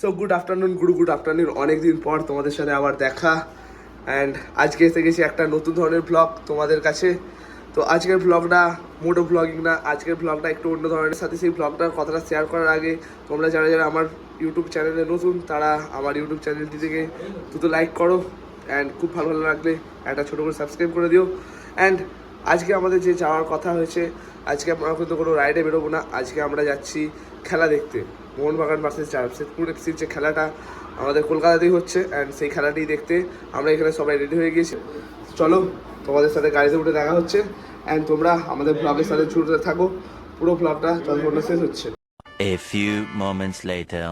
So good afternoon guru good afternoon অনেকদিন পর তোমাদের সাথে আবার দেখা। অ্যান্ড আজকে এসে গেছি একটা নতুন ধরনের ব্লগ তোমাদের কাছে। তো আজকের ব্লগটা মোটো ব্লগিং না, আজকের ব্লগটা একটু অন্য ধরনের। সাথে সেই ব্লগটার কথাটা শেয়ার করার আগে, তোমরা যারা যারা আমার ইউটিউব চ্যানেলে নতুন, তারা আমার ইউটিউব চ্যানেলটি থেকে দুটো লাইক করো। অ্যান্ড খুব ভালো ভালো লাগলে একটা ছোটো করে সাবস্ক্রাইব করে দিও। অ্যান্ড আজকে আমাদের যে যাওয়ার কথা হয়েছে, আজকে আমরা কিন্তু কোনো রাইডে বেরোবো না। আজকে আমরা যাচ্ছি খেলা দেখতে। মোহনবাগান ভার্সেস জামশেদপুর এফসির যে খেলাটা আমাদের কলকাতাতেই হচ্ছে অ্যান্ড সেই খেলাটি দেখতে আমরা এখানে সবাই রেডি হয়ে গিয়েছি। চলো, তোমাদের সাথে গাড়িতে উঠে দেখা হচ্ছে অ্যান্ড তোমরা আমাদের ব্লগের সাথে ছুটতে থাকো। পুরো ব্লগটা যতক্ষণ শেষ হচ্ছে। A few moments later.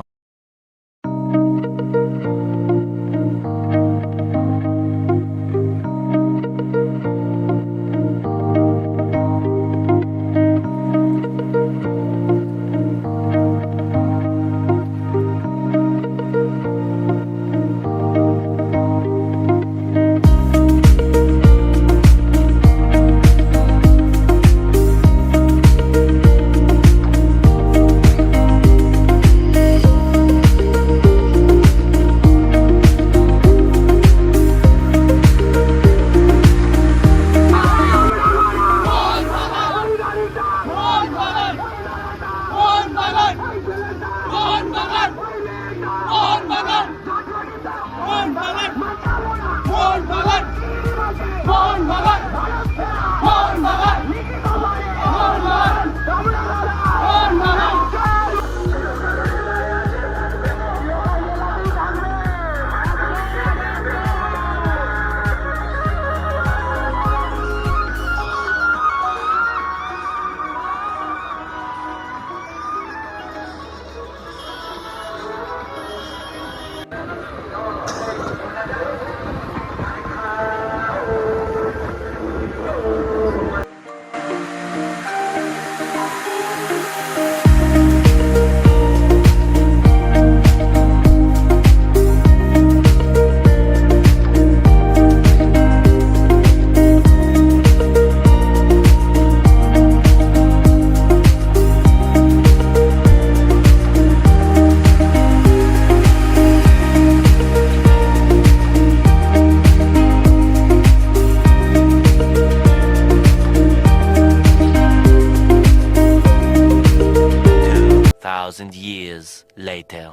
Two thousand years later.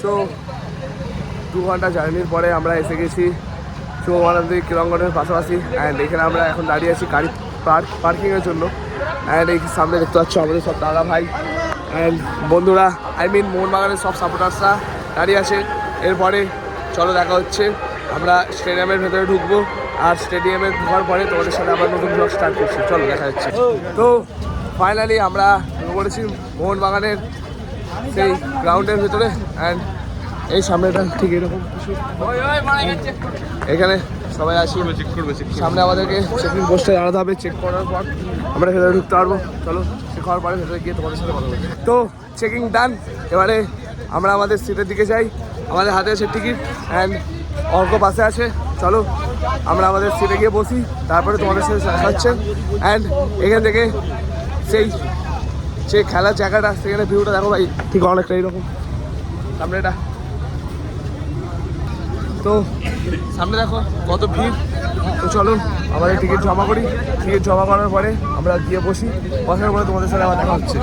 So দু ঘণ্টা জার্নির পরে আমরা এসে গেছি শুভমানন্দী কিরঙ্গনের পাশাপাশি অ্যান্ড এখানে আমরা এখন দাঁড়িয়ে আছি গাড়ি পার্ক পার্কিংয়ের জন্য অ্যান্ড এই সামনে দেখতে পাচ্ছ আমাদের সব দাদা ভাই অ্যান্ড বন্ধুরা আই মিন মোহনবাগানের সব সাপোর্টার্সরা দাঁড়িয়ে আছে। এরপরে চলো দেখা হচ্ছে, আমরা স্টেডিয়ামের ভেতরে ঢুকবো আর স্টেডিয়ামে ঢোকার পরে তোমাদের সাথে আবার নতুন ব্লগ স্টার্ট করছি। চলো দেখা যাচ্ছে তো ফাইনালি আমরা পড়েছি মোহনবাগানের সেই গ্রাউন্ডের ভিতরে অ্যান্ড এই সামনেটা ঠিক এরকম। কিছু এখানে সবাই আসি। সামনে আমাদেরকে চেকিং পোস্টে দাঁড়াতে হবে চেক করার পর আমরা ভেতরে ঢুকতে পারব। চলো চেক হওয়ার পরে ভেতরে গিয়ে তোমাদের সাথে কথা বলব তো চেকিং ডান এবারে আমরা আমাদের সিটের দিকে যাই। আমাদের হাতে আছে টিকিট অ্যান্ড অর্ক পাশে আছে। চলো আমরা আমাদের সিটে গিয়ে বসি। তারপরে তোমাদের সাথে দেখা হচ্ছে। অ্যান্ড এখান থেকে সেই যে খেলার জায়গাটা সেখানে ভিউটা দেখো ভাই, ঠিক অনেকটা এইরকম সামনে এটা। তো, সামনে দেখো কত ভিড়। তো চলুন, আমাদের টিকিট জমা করি। টিকিট জমা করার পরে আমরা গিয়ে বসি। বসার পরে তোমাদের সাথে আবার দেখা হচ্ছে।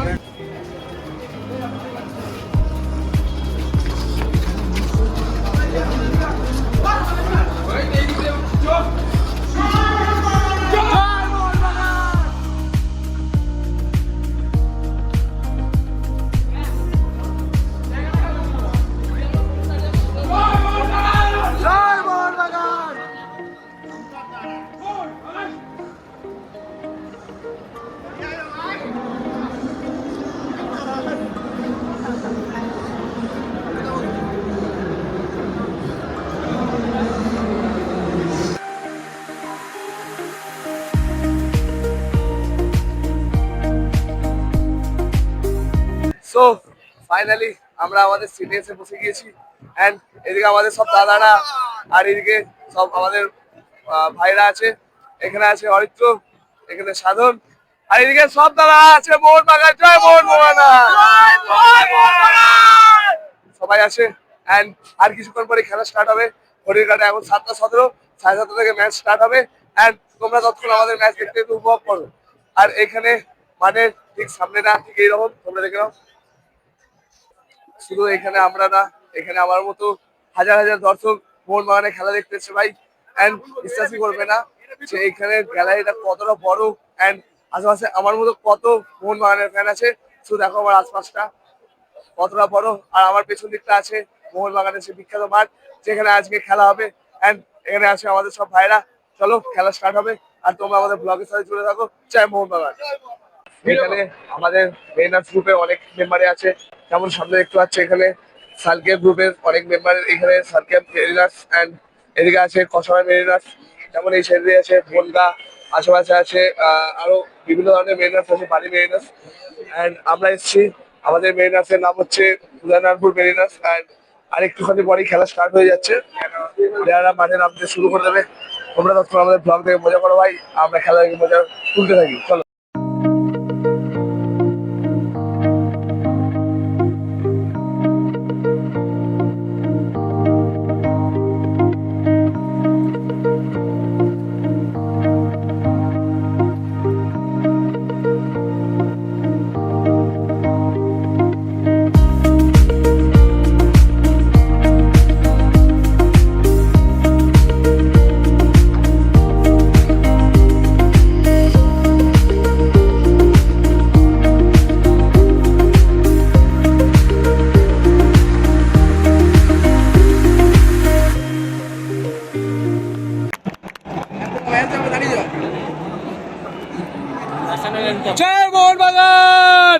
সো ফাইনালি আমরা আমাদের সিটে এসে বসে গিয়েছি। অ্যান্ড এদিকে আমাদের সব দাদারা আর এদিকে সব আমাদের ভাইরা আছে। এখানে আছে অরিত্র এখানে সাধন। আর এদিকে সব দাদা আছে মোহন বাগান। জয় মোহন মোহনা সবাই আছে। অ্যান্ড আর কিছুক্ষণ পরে খেলা স্টার্ট হবে। ঘড়ির কাটা এখন সাতটা সতেরো সাড়ে সাতটা থেকে ম্যাচ স্টার্ট হবে। অ্যান্ড তোমরা ততক্ষণ আমাদের ম্যাচ দেখতে উপভোগ করো। আর এখানে মানে ঠিক সামনেটা ঠিক এইরকম তোমরা দেখে নাও। শুধু এখানে আমরা না, এখানে আমার মতো হাজার হাজার দর্শক মোহন বাগানে খেলা দেখতে ভাই। অ্যান্ড বিশ্বাসই করবে না যে এখানে গ্যালারিটা কতটা বড় অ্যান্ড আশেপাশে আমার মতো কত মোহন বাগানের ফ্যান আছে। শুধু দেখো আমার আশপাশটা কতটা বড়। আর আমার পেছন দিকটা আছে মোহন বাগানের সে বিখ্যাত মাঠ, যেখানে আজকে খেলা হবে। অ্যান্ড এখানে আছে আমাদের সব ভাইরা। চলো খেলা স্টার্ট হবে। আর তোমরা আমাদের ব্লগের সাথে জুড়ে থাকো। চাই মোহন বাগান। এখানে আমাদের মেইনার্স গ্রুপে অনেক মেম্বারে আছে। যেমন সামনে দেখতে পাচ্ছি এখানে সালকে গ্রুপের অনেক মেম্বার এখানে সালকে মেরিনার্স অ্যান্ড এদিকে আছে কসবা মেরিনার্স যেমন এই সাইডে আছে বনগা, আশেপাশে আছে আরও বিভিন্ন ধরনের মেরিনার্স আছে বাড়ি মেরিনার্স অ্যান্ড আমরা এসেছি। আমাদের মেরিনার্সের নাম হচ্ছে উদয়নারপুর মেরিনার্স অ্যান্ড আর একটুখানি পরেই খেলা স্টার্ট হয়ে যাচ্ছে। প্লেয়াররা মাঠে নামতে শুরু করে দেবে। তোমরা তখন আমাদের ব্লগ থেকে মজা করো ভাই, আমরা খেলা মজা তুলতে থাকি। চলো। জয় মোহন বাগান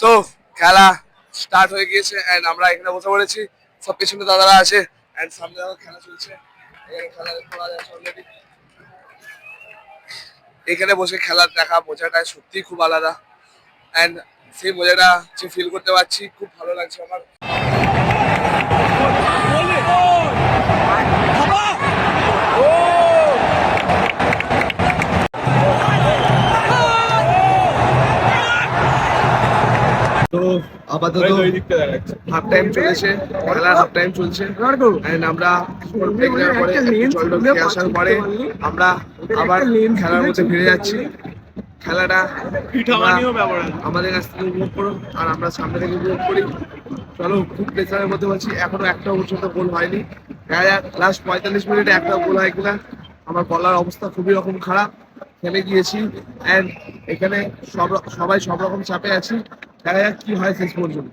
সো খেলা স্টার্ট হয়ে গিয়েছে আমরা এখানে বসে পড়েছি। সব পেছনে দাদারা আছে এন্ড সামনে দেখো খেলা চলছে। এখানে খেলা বসে খেলার দেখা মজাটা সত্যি খুব আলাদা। এন্ড সেই মজাটা ফিল করতে পারছি, খুব ভালো লাগছে আমার। আপাতত হাফ টাইম চলেছে খেলার হাফ টাইম চলছে। আমরা কিছুক্ষণ নেওয়ার পরে জল আসার পরে আমরা আবার খেলার মধ্যে ফিরে যাচ্ছি। খেলাটা আমাদের কাছ থেকে উপভোগ করো আর আমরা সামনে থেকে উপভোগ করি। চলো খুব প্রেসারের মধ্যে বলছি এখনও একটা পর্যন্ত গোল হয়নি। দেখা যাক লাস্ট পঁয়তাল্লিশ মিনিটে একটা গোল হয় কিনা। আমার বলার অবস্থা খুবই রকম খারাপ। খেলে গিয়েছি। অ্যান্ড এখানে সব সবাই সব রকম চাপে আছি। দেখা যাক কি হয় শেষ পর্যন্ত।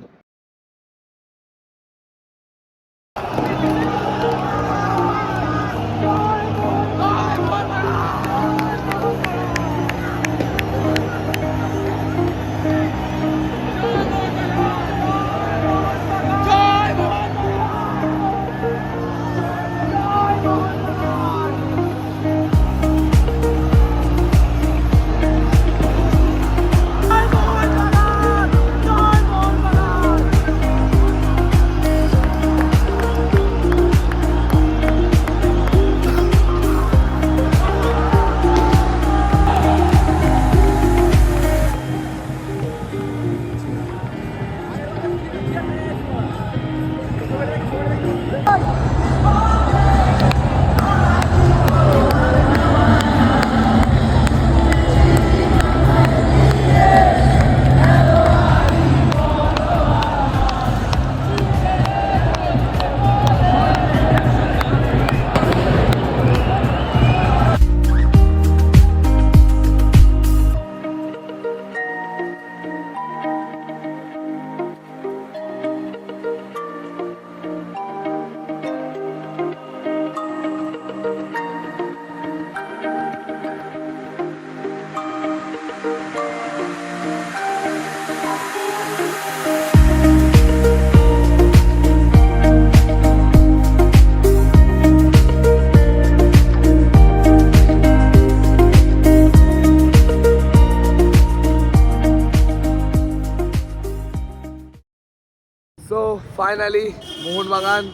ফাইনালি মোহনবাগান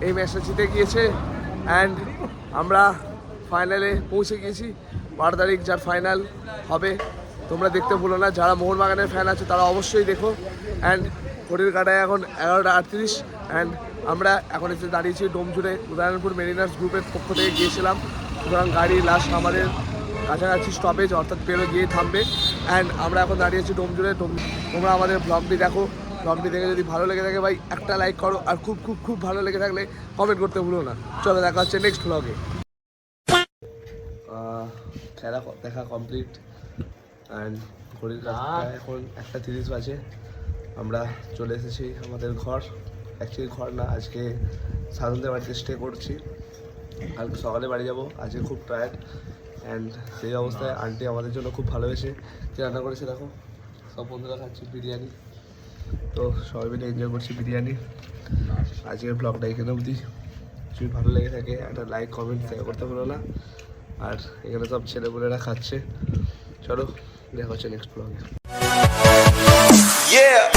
এই ম্যাচটা জিতে গিয়েছে। অ্যান্ড আমরা ফাইনালে পৌঁছে গিয়েছি। বারো তারিখ যার ফাইনাল হবে, তোমরা দেখতে ভুলো না। যারা মোহনবাগানের ফ্যান আছে, তারা অবশ্যই দেখো। অ্যান্ড ঘড়ির কাটায় এখন এগারোটা আটত্রিশ। অ্যান্ড আমরা এখন এসে দাঁড়িয়েছি ডোমজুড়ে উদয়নপুর মেরিনার্স গ্রুপের পক্ষ থেকে গিয়েছিলাম। সুতরাং গাড়ি লাস্ট আমাদের কাছাকাছি স্টপেজ অর্থাৎ পেরো গিয়ে থামবে। অ্যান্ড আমরা এখন দাঁড়িয়েছি ডোমজুড়ে ডোম- তোমরা আমাদের ব্লগটি দেখো। ব্লগটি দেখে যদি ভালো লেগে থাকে ভাই একটা লাইক করো আর খুব খুব খুব ভালো লেগে থাকলে কমেন্ট করতে ভুলো না। চলো দেখা হচ্ছে নেক্সট ব্লগে খেলা দেখা কমপ্লিট অ্যান্ড ঘড়ির কাছে এখন একটা তিরিশ বাজে। আমরা চলে এসেছি আমাদের ঘর। অ্যাকচুয়ালি ঘর না আজকে সাধনদের বাড়িতে স্টে করছি। কালকে সকালে বাড়ি যাব আজকে খুব টায়ার্ড অ্যান্ড সেই অবস্থায় আন্টি আমাদের জন্য খুব ভালোবেসে। কি রান্না করেছে দেখো? সব বন্ধুরা খাচ্ছি বিরিয়ানি। তো সবাই মিলে এনজয় করছি বিরিয়ানি। আজকের ব্লগটা এখানে অবধি। যদি ভালো লেগে থাকে, একটা লাইক কমেন্ট শেয়ার করতে ভুলো না। আর এখানে সব ছেলেপুলেরা খাচ্ছে। চলো, দেখা হচ্ছে নেক্সট ব্লগে Yeah.